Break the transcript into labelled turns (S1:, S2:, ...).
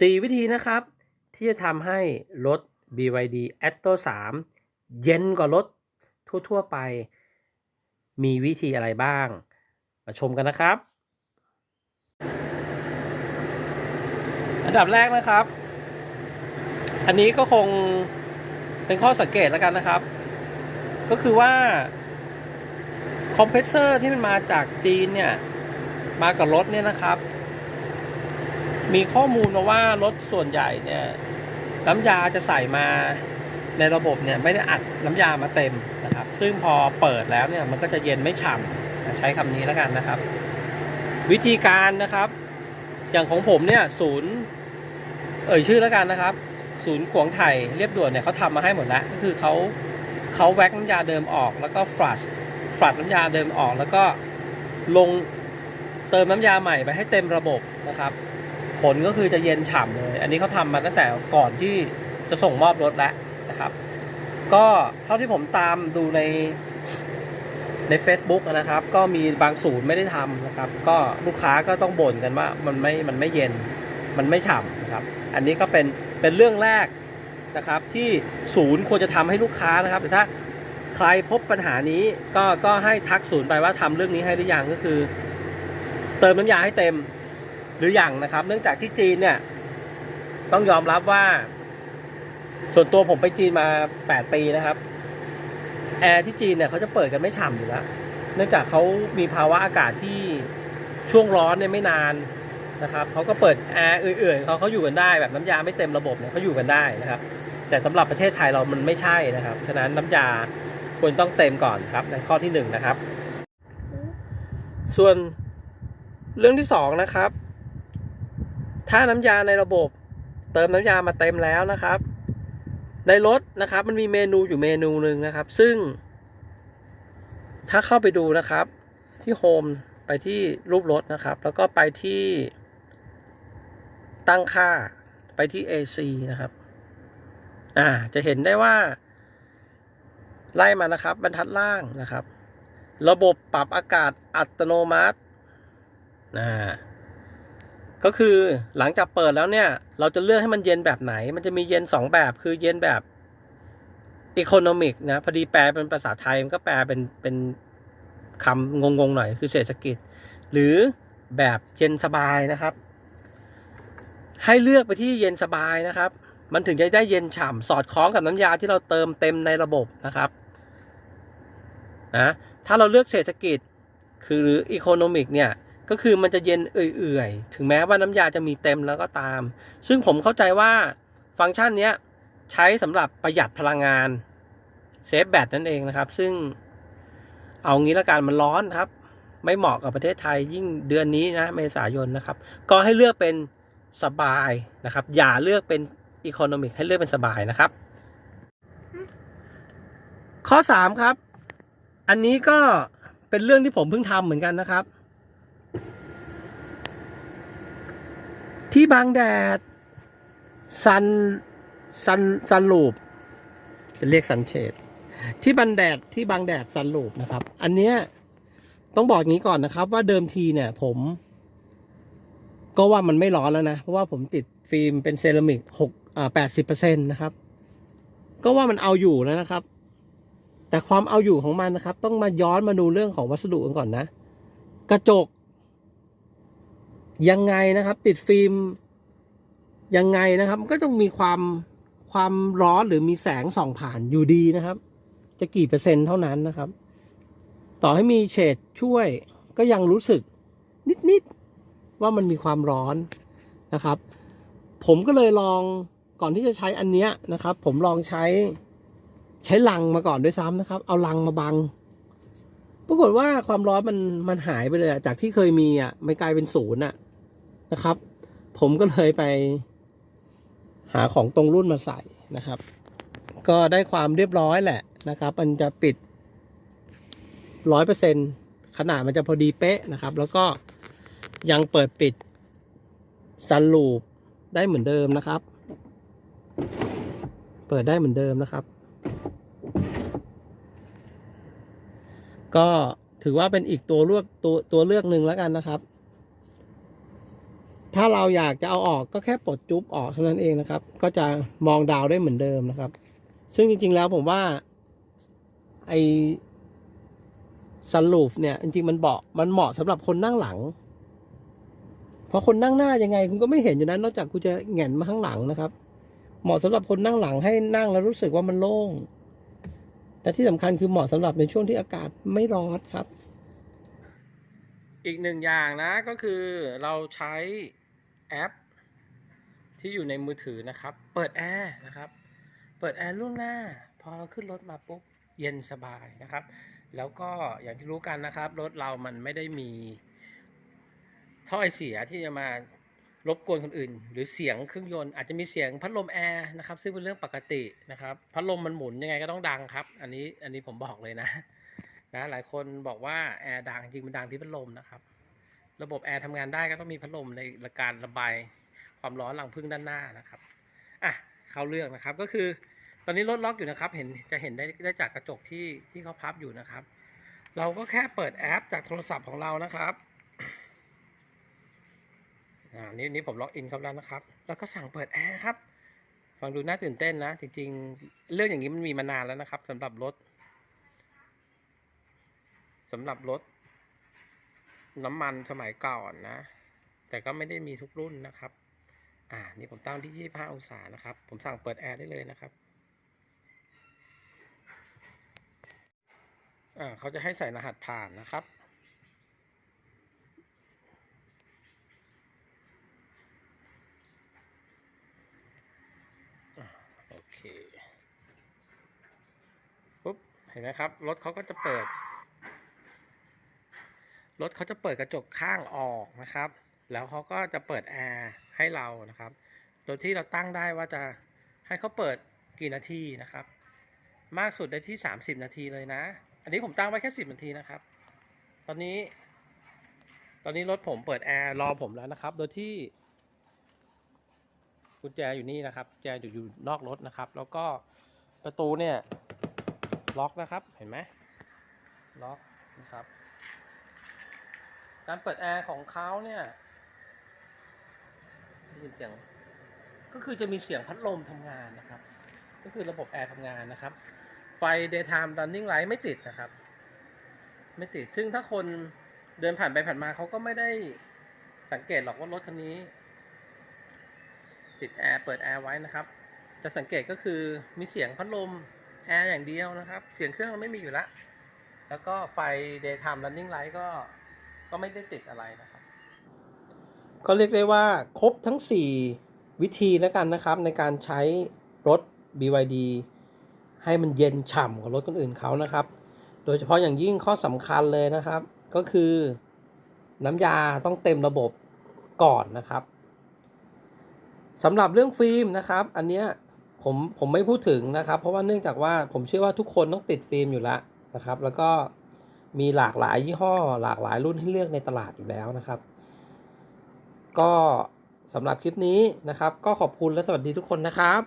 S1: 4 วิธีนะครับ ที่จะทำให้รถ BYD Atto 3 เย็นกว่ารถทั่ว ๆ ไป มีวิธีอะไรบ้าง มาชมกันนะครับ อันดับแรกนะครับ อันนี้ก็คงเป็นข้อสังเกตแล้วกันนะครับ ก็คือว่าคอมเพรสเซอร์ที่มันมาจากจีนเนี่ย มากับรถเนี่ยนะครับ มีข้อมูลมาว่ารถส่วนใหญ่เนี่ยน้ำยาจะใส่มาในระบบเนี่ยไม่ได้อัดน้ำยามาเต็มนะครับ ซึ่งพอเปิดแล้วเนี่ยมันก็จะเย็นไม่ฉ่ำใช้คำนี้แล้วกันนะครับ วิธีการนะครับ อย่างของผมเนี่ยศูนย์เอ่ยชื่อแล้วกันนะครับ ศูนย์ขวงไถ่เรียบด่วนเนี่ยเขาทำมาให้หมดแล้วก็คือเขาเขาแว็กน้ำยาเดิมออก แล้วก็ฟลัชฟลัชน้ำยาเดิมออก แล้วก็ลงเติมน้ำยาใหม่ไปให้เต็มระบบนะครับ ผลก็คือจะเย็นฉ่ำเลยอันนี้เขาทำมาตั้งแต่ก่อนที่จะส่งมอบรถแล้วนะครับ ก็เท่าที่ผมตามดูในใน Facebook นะครับ ก็มีบางศูนย์ไม่ได้ทำนะครับ ก็ลูกค้าก็ต้องบ่นกันว่ามันไม่มันไม่เย็นมันไม่ฉ่ำนะครับ อันนี้ก็เป็นเป็นเรื่องแรกนะครับ ที่ศูนย์ควรจะทำให้ลูกค้านะครับแต่ถ้าใครพบปัญหานี้ก็ก็ให้ทักศูนย์ไปว่าทำเรื่องนี้ให้หรือยังก็คือ เติมน้ำยาให้เต็ม หรืออยังนะครับ เนื่องจากที่จีนเนี่ย ต้องยอมรับว่า ส่วนตัวผมไปจีนมา 8 ปีนะครับแอร์ที่จีนเนี่ยเขาจะเปิดกันไม่ฉ่ำอยู่แล้วเนื่องจากเขามีภาวะอากาศที่ช่วงร้อนเนี่ยไม่นานนะครับเขาก็เปิดแอร์เอื่อยๆเขาเขาอยู่กันได้แบบน้ำยาไม่เต็มระบบเนี่ยเขาอยู่กันได้นะครับ แต่สำหรับประเทศไทยเรามันไม่ใช่นะครับ ฉะนั้นน้ำยาควรต้องเต็มก่อนครับ ในข้อที่หนึ่งนะครับ ส่วนเรื่องที่สองนะครับ ถ้าน้ำยาในระบบ เติมน้ำยามาเต็มแล้วนะครับ ในรถนะครับ มันมีเมนูอยู่เมนูหนึ่งนะครับ ซึ่ง ถ้าเข้าไปดูนะครับ ที่โฮมไปที่รูปรถนะครับ แล้วก็ไปที่ตั้งค่าไปที่ AC นะครับ อ่า จะเห็นได้ว่า ไล่มานะครับ บรรทัดล่างนะครับ ระบบปรับอากาศอัตโนมัติ อ่า ก็คือหลังจากเปิดแล้วเนี่ย เราจะเลือกให้มันเย็นแบบไหน มันจะมีเย็นสองแบบคือเย็นแบบอีโคโนมิกนะ พอดีแปลเป็นภาษาไทย มันก็แปลเป็นเป็นคำงงๆหน่อยคือเศรษฐกิจ หรือแบบเย็นสบายนะครับ ให้เลือกไปที่เย็นสบายนะครับ มันถึงจะได้เย็นฉ่ำสอดคล้องกับน้ำยาที่เราเติมเต็มในระบบนะครับนะถ้าเราเลือกเศรษฐกิจคือหรืออีโคโนมิกเนี่ย ก็คือมันจะเย็นเอื่อยๆ ถึงแม้ว่าน้ำยาจะมีเต็มแล้วก็ตาม ซึ่งผมเข้าใจว่าฟังก์ชันเนี้ยใช้สำหรับประหยัดพลังงานเซฟแบตนั่นเองนะครับ ซึ่งเอางี้ละกันมันร้อนครับ ไม่เหมาะกับประเทศไทยยิ่งเดือนนี้นะเมษายนนะครับ ก็ให้เลือกเป็นสบายนะครับ อย่าเลือกเป็นอีโคโนมิกให้เลือกเป็นสบายนะครับ ข้อ 3 ครับ อันนี้ก็เป็นเรื่องที่ผมเพิ่งทำเหมือนกันนะครับ ที่บางแดดซันซันซันลูปจะเรียกซันเชดที่บางแดดที่บางแดดซันลูปนะครับ อันเนี้ยต้องบอกงี้ก่อนนะครับ ว่าเดิมทีเนี่ย ผม ก็ว่ามันไม่ร้อนแล้วนะ เพราะว่าผมติดฟิล์มเป็นเซรามิกหกอ่าแปดสิบเปอร์เซ็นต์นะครับ ก็ว่ามันเอาอยู่แล้วนะครับ แต่ความเอาอยู่ของมันนะครับ ต้องมาย้อนมาดูเรื่องของวัสดุกันก่อนนะ กระจก ยังไงนะครับ ติดฟิล์มยังไงนะครับก็ต้องมีความความร้อนหรือมีแสงส่องผ่านอยู่ดีนะครับ จะกี่เปอร์เซ็นต์เท่านั้นนะครับ ต่อให้มีเฉดช่วยก็ยังรู้สึกนิดๆว่ามันมีความร้อนนะครับ ผมก็เลยลองก่อนที่จะใช้อันเนี้ยนะครับ ผมลองใช้ใช้ลังมาก่อนด้วยซ้ำนะครับ เอาลังมาบังปรากฏว่าความร้อนมันมันหายไปเลยจากที่เคยมีอะมันกลายเป็นศูนย์อะ นะครับ ผมก็เลยไป หาของตรงรุ่นมาใส่นะครับ ก็ได้ความเรียบร้อยแหละนะครับ มันจะปิดร้อยเปอร์เซ็นขนาดมันจะพอดีเป๊ะนะครับ แล้วก็ยังเปิดปิดซันลูปได้เหมือนเดิมนะครับ เปิดได้เหมือนเดิมนะครับ ก็ถือว่าเป็นอีกตัวเลือกตัวตัวเลือกหนึ่งแล้วกันนะครับ ถ้าเราอยากจะเอาออกก็แค่ปลดจุ๊บออกเท่านั้นเองนะครับ ก็จะมองดาวได้เหมือนเดิมนะครับ ซึ่งจริง ๆ แล้วผมว่า ไอซันลูฟเนี่ยจริงๆมันเบาะมันเหมาะสำหรับคนนั่งหลัง เพราะคนนั่งหน้ายังไง คุณก็ไม่เห็นอยู่นั้นนอกจากคุณจะแหงนมาข้างหลังนะครับ เหมาะสำหรับคนนั่งหลังให้นั่งแล้วรู้สึกว่ามันโล่งแต่ที่สำคัญคือเหมาะสำหรับในช่วงที่อากาศไม่ร้อนครับ อีกหนึ่งอย่างนะก็คือเราใช้ แอป ที่อยู่ในมือถือนะครับ เปิดแอร์นะครับ เปิดแอร์ล่วงหน้า พอเราขึ้นรถมาปุ๊บเย็นสบายนะครับ แล้วก็อย่างที่รู้กันนะครับ รถเรามันไม่ได้มีท่อไอเสียที่จะมารบกวนคนอื่น หรือเสียงเครื่องยนต์อาจจะมีเสียงพัดลมแอร์นะครับซึ่งเป็นเรื่องปกตินะครับพัดลมมันหมุนยังไงก็ต้องดังครับ อันนี้อันนี้ผมบอกเลยนะนะหลายคนบอกว่าแอร์ดังจริงมันดังที่พัดลมนะครับ ระบบแอร์ทำงานได้ก็ต้องมีพัดลมในการระบายความร้อนหลังพึ่งด้านหน้านะครับอะเข้าเรื่องนะครับก็คือตอนนี้รถล็อกอยู่นะครับ เห็นจะเห็นได้ได้จากกระจกที่ที่เขาพับอยู่นะครับ เราก็แค่เปิดแอปจากโทรศัพท์ของเรานะครับอ่านี่นี่ผมล็อกอินเข้าแล้วนะครับ แล้วก็สั่งเปิดแอร์ครับฟังดูน่าตื่นเต้นนะ จริงๆ เรื่องอย่างนี้มันมีมานานแล้วนะครับสำหรับรถสำหรับรถ น้ำมันสมัยก่อนนะ แต่ก็ไม่ได้มีทุกรุ่นนะครับ อ่า นี่ผมตั้งที่ 25 องศานะครับ ผมสั่งเปิดแอร์ได้เลยนะครับ อ่า เขาจะให้ใส่รหัสผ่านนะครับโอเค ปุ๊บ เห็นไหมครับ รถเขาก็จะเปิด รถเขาจะเปิดกระจกข้างออกนะครับ แล้วเขาก็จะเปิดแอร์ให้เรานะครับ โดยที่เราตั้งได้ว่าจะให้เขาเปิดกี่นาทีนะครับ มากสุดได้ที่ 30 นาทีเลยนะ อันนี้ผมตั้งไว้แค่ 10 นาทีนะครับ ตอนนี้ ตอนนี้รถผมเปิดแอร์รอผมแล้วนะครับ โดยที่กุญแจอยู่นี่นะครับกุญแจอยู่อยู่นอกรถนะครับ แล้วก็ประตูเนี่ยล็อกนะครับ เห็นไหมล็อกนะครับ การเปิดแอร์ของเขาเนี่ยได้ยินเสียง ก็คือจะมีเสียงพัดลมทำงานนะครับ ก็คือระบบแอร์ทำงานนะครับ ไฟ daytime running light ไม่ติดนะครับ ไม่ติด ซึ่งถ้าคนเดินผ่านไปผ่านมาเขาก็ไม่ได้สังเกตหรอกว่ารถคันนี้ ติดแอร์เปิดแอร์ไว้นะครับ จะสังเกตก็คือมีเสียงพัดลมแอร์อย่างเดียวนะครับ เสียงเครื่องไม่มีอยู่แล้ว แล้วก็ไฟ daytime running light ก็ ก็ไม่ได้ติดอะไรนะครับ ก็เรียกได้ว่าครบทั้ง 4 วิธีแล้วกันนะครับ ในการใช้รถ BYD ให้มันเย็นฉ่ำกว่ารถคนอื่นเขานะครับ โดยเฉพาะอย่างยิ่งข้อสำคัญเลยนะครับ ก็คือน้ำยาต้องเต็มระบบก่อนนะครับสำหรับเรื่องฟิล์มนะครับ อันเนี้ยผมผมไม่พูดถึงนะครับ เพราะว่าเนื่องจากว่าผมเชื่อว่าทุกคนต้องติดฟิล์มอยู่แล้วนะครับ แล้วก็ มีหลากหลายยี่ห้อ หลากหลายรุ่นให้เลือกในตลาดอยู่แล้วนะครับ ก็สำหรับคลิปนี้นะครับ ก็ขอบคุณและสวัสดีทุกคนนะครับ